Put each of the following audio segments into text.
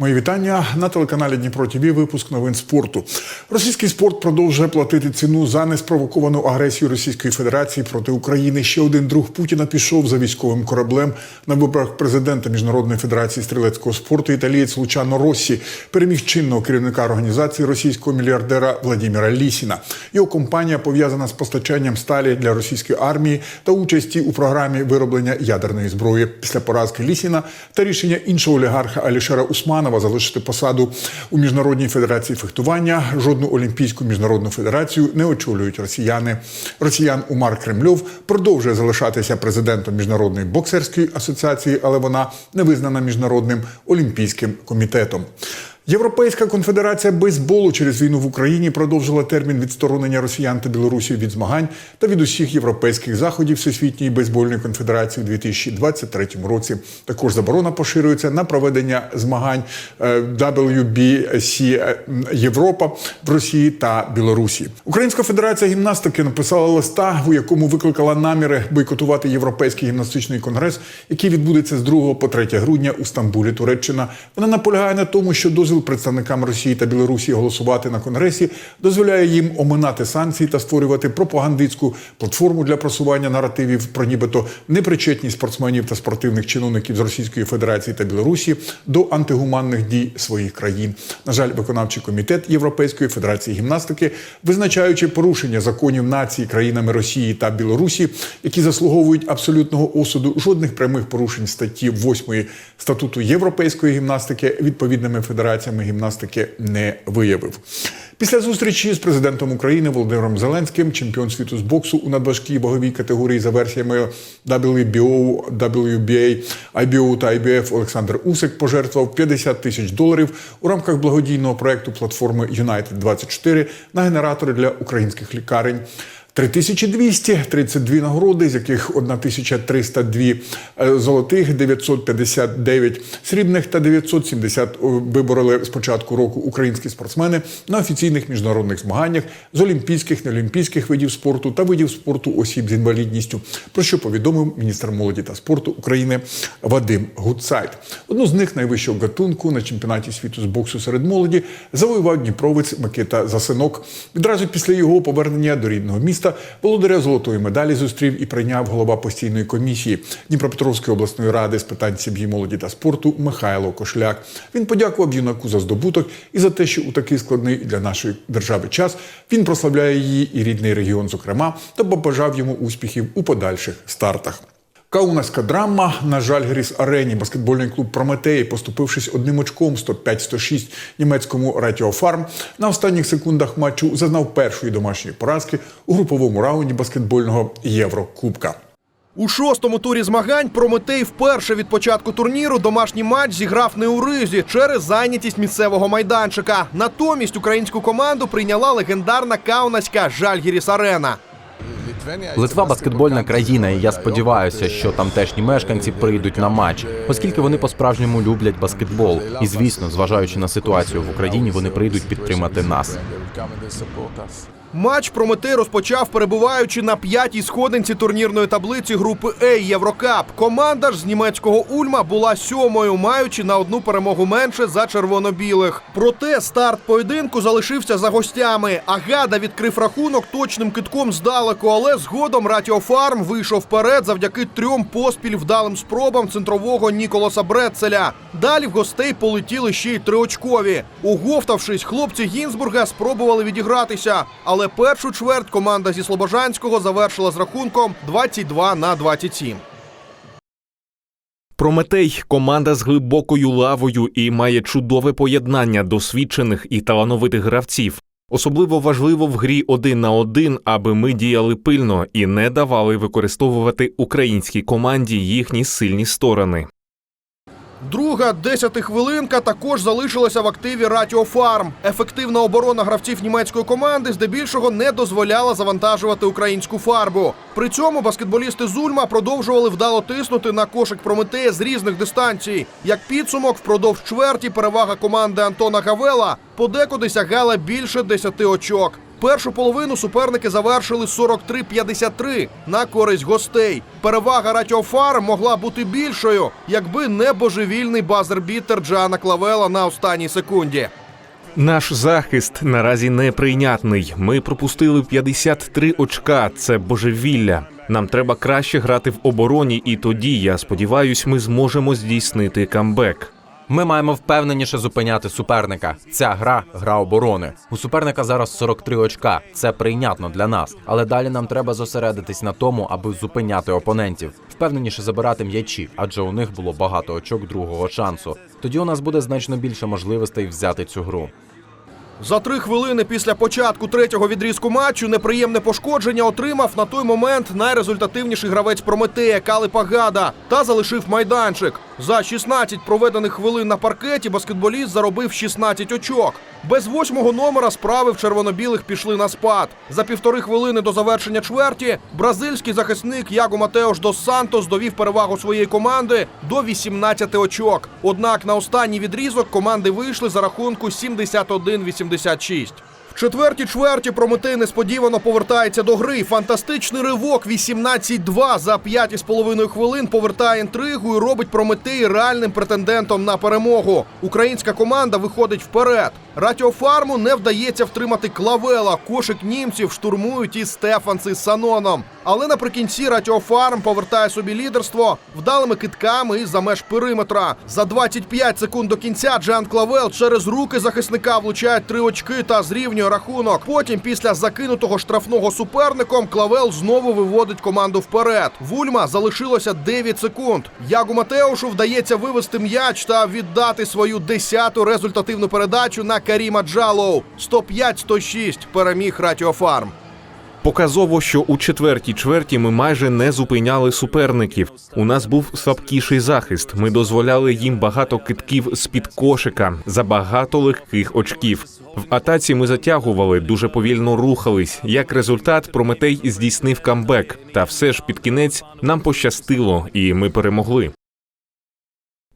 Мої вітання на телеканалі Дніпро ТВ. Випуск новин спорту. Російський спорт продовжує платити ціну за неспровоковану агресію Російської Федерації проти України. Ще один друг Путіна пішов за військовим кораблем на виборах президента Міжнародної федерації стрілецького спорту. Італієць Лучано Россі переміг чинного керівника організації російського мільярдера Владіміра Лісіна. Його компанія пов'язана з постачанням сталі для російської армії та участі у програмі вироблення ядерної зброї. Після поразки Лісіна та рішення іншого олігарха Алішера Усманова залишити посаду у міжнародній федерації фехтування. Жодну олімпійську міжнародну федерацію не очолюють росіяни. Росіян Умар Кремльов продовжує залишатися президентом міжнародної боксерської асоціації, але вона не визнана міжнародним олімпійським комітетом. Європейська конфедерація бейсболу через війну в Україні продовжила термін відсторонення росіян та білорусів від змагань та від усіх європейських заходів Всесвітньої бейсбольної конфедерації у 2023 році. Також заборона поширюється на проведення змагань е, WBC Європа в Росії та Білорусі. Українська федерація гімнастики написала листа, у якому викликала наміри бойкотувати європейський гімнастичний конгрес, який відбудеться з 2 по 3 грудня у Стамбулі, Туреччина. Вона наполягає на тому, що дозвіл представникам Росії та Білорусі голосувати на конгресі дозволяє їм оминати санкції та створювати пропагандистську платформу для просування наративів про нібито непричетність спортсменів та спортивних чиновників з Російської Федерації та Білорусі до антигуманних дій своїх країн. На жаль, виконавчий комітет Європейської федерації гімнастики, визначаючи порушення законів нації країнами Росії та Білорусі, які заслуговують абсолютного осуду жодних прямих порушень статті 8 статуту європейської гімнастики відповідними федераціями гімнастики не виявив. Після зустрічі з президентом України Володимиром Зеленським, чемпіон світу з боксу у надважкій ваговій категорії за версіями WBO, WBA, IBO та IBF Олександр Усик пожертвував 50 тисяч доларів у рамках благодійного проекту платформи United 24 на генератори для українських лікарень. 3232 нагороди, з яких 1302 е, золотих, 959 срібних та 970 вибороли з початку року українські спортсмени на офіційних міжнародних змаганнях з олімпійських, неолімпійських видів спорту та видів спорту осіб з інвалідністю, про що повідомив міністр молоді та спорту України Вадим Гудсайт. Одну з них найвищого гатунку на чемпіонаті світу з боксу серед молоді завоював Дніпровець Микита Засинок. Відразу після його повернення до рідного міста володаря золотої медалі зустрів і прийняв голова постійної комісії Дніпропетровської обласної ради з питань сім'ї, молоді та спорту Михайло Кошляк. Він подякував юнаку за здобуток і за те, що у такий складний для нашої держави час він прославляє її і рідний регіон, зокрема, та побажав йому успіхів у подальших стартах. Каунасська драма на Жальгеріс арені баскетбольний клуб Прометеї, поступившись одним очком 105-106 німецькому Ратіофарм, на останніх секундах матчу зазнав першої домашньої поразки у груповому раунді баскетбольного Єврокубка. У шостому турі змагань Прометей вперше від початку турніру домашній матч зіграв не у ризі через зайнятість місцевого майданчика. Натомість українську команду прийняла легендарна каунаська Жальгіріс Арена. Литва баскетбольна країна, і я сподіваюся, що тамтешні мешканці прийдуть на матч, оскільки вони по-справжньому люблять баскетбол. І звісно, зважаючи на ситуацію в Україні, вони прийдуть підтримати нас. Матч Прометей розпочав, перебуваючи на п'ятій сходинці турнірної таблиці групи Е Єврокап. Команда ж з німецького Ульма була сьомою, маючи на одну перемогу менше за червоно-білих. Проте старт поєдинку залишився за гостями. Агада відкрив рахунок точним китком здалеку, але згодом Ратіофарм вийшов вперед завдяки трьом поспіль вдалим спробам центрового Ніколаса Брецеля. Далі в гостей полетіли ще й триочкові. Уговтавшись, хлопці Гінзбурга спробували відігратися, але першу чверть команда зі Слобожанського завершила з рахунком 22 на 27. Прометей команда з глибокою лавою і має чудове поєднання досвідчених і талановитих гравців. Особливо важливо в грі один на один, аби ми діяли пильно і не давали використовувати українській команді їхні сильні сторони. Друга десятихвилинка також залишилася в активі Ратіо Фарм. Ефективна оборона гравців німецької команди здебільшого не дозволяла завантажувати українську фарбу. При цьому баскетболісти Зульма продовжували вдало тиснути на кошик Прометея з різних дистанцій. Як підсумок, впродовж чверті перевага команди Антона Гавела подекуди сягала більше 10 очок. Першу половину суперники завершили 43-53 на користь гостей. Перевага Ратіофар могла бути більшою, якби не божевільний базербітер Джана Клавела на останній секунді. Наш захист наразі неприйнятний. Ми пропустили 53 очка. Це божевілля. Нам треба краще грати в обороні, і тоді, я сподіваюсь, ми зможемо здійснити камбек. Ми маємо впевненіше зупиняти суперника. Ця гра гра оборони. У суперника зараз 43 очка. Це прийнятно для нас. Але далі нам треба зосередитись на тому, аби зупиняти опонентів. Впевненіше забирати м'ячі, адже у них було багато очок другого шансу. Тоді у нас буде значно більше можливостей взяти цю гру. За три хвилини після початку третього відрізку матчу неприємне пошкодження отримав на той момент найрезультативніший гравець Прометея Кали Пагада та залишив майданчик. За 16 проведених хвилин на паркеті баскетболіст заробив 16 очок. Без восьмого номера справи в червоно-білих пішли на спад. За півтори хвилини до завершення чверті бразильський захисник Яго Матеош дос Сантос довів перевагу своєї команди до 18 очок. Однак на останній відрізок команди вийшли за рахунку 71-86. В четвертій чверті Прометей несподівано повертається до гри. Фантастичний ривок 18-2 за 5,5 хвилин повертає інтригу і робить Прометей реальним претендентом на перемогу. Українська команда виходить вперед. Ратіофарму не вдається втримати клавела. Кошик німців штурмують із Стефанси з Саноном. Але наприкінці Ратіофарм повертає собі лідерство вдалими китками із за меж периметра. За 25 секунд до кінця Джан Клавел через руки захисника влучає три очки та зрівнює рахунок. Потім, після закинутого штрафного суперником, Клавел знову виводить команду вперед. Вульма залишилося 9 секунд. Ягу Матеушу вдається вивести м'яч та віддати свою десяту результативну передачу на Каріма Джалоу. 105-106 переміг Ратіофарм. Показово, що у четвертій чверті ми майже не зупиняли суперників. У нас був слабкіший захист. Ми дозволяли їм багато китків з під кошика за багато легких очків. В атаці ми затягували, дуже повільно рухались. Як результат, Прометей здійснив камбек. Та все ж під кінець нам пощастило, і ми перемогли.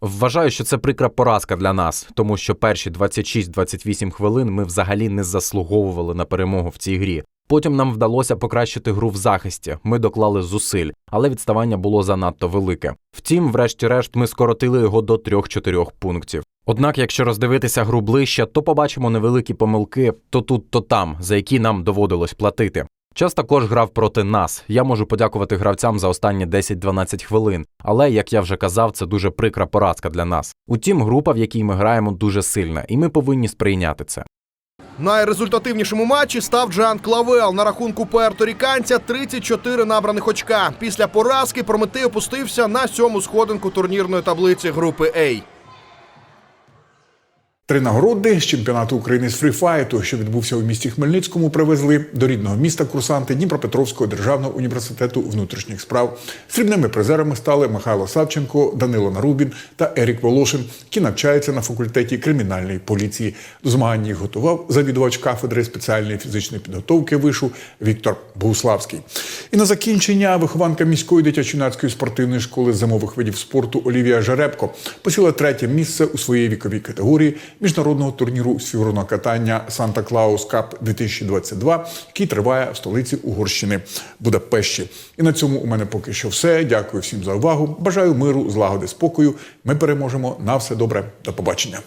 Вважаю, що це прикра поразка для нас, тому що перші 26-28 хвилин ми взагалі не заслуговували на перемогу в цій грі. Потім нам вдалося покращити гру в захисті. Ми доклали зусиль, але відставання було занадто велике. Втім, врешті-решт, ми скоротили його до 3-4 пунктів. Однак, якщо роздивитися гру ближче, то побачимо невеликі помилки то тут, то там, за які нам доводилось платити. Час також грав проти нас. Я можу подякувати гравцям за останні 10-12 хвилин, але як я вже казав, це дуже прикра поразка для нас. Утім, група, в якій ми граємо, дуже сильна, і ми повинні сприйняти це. Найрезультативнішим у матчі став Джан Клавел. На рахунку пуерторіканця 34 набраних очка. Після поразки Прометей опустився на сьому сходинку турнірної таблиці групи А. Три нагороди з чемпіонату України з фріфайту, що відбувся у місті Хмельницькому, привезли до рідного міста курсанти Дніпропетровського державного університету внутрішніх справ. Срібними призерами стали Михайло Савченко, Данило Нарубін та Ерік Волошин, які навчаються на факультеті кримінальної поліції. До змагань їх готував завідувач кафедри спеціальної фізичної підготовки вишу Віктор Богуславський. І на закінчення вихованка міської дитячо-юнацької спортивної школи зимових видів спорту Олівія Жеребко посіла третє місце у своїй віковій категорії міжнародного турніру з фігурного катання Санта Клаус Кап 2022, який триває в столиці Угорщини Будапешті. І на цьому у мене поки що все. Дякую всім за увагу. Бажаю миру, злагоди, спокою. Ми переможемо. На все добре. До побачення.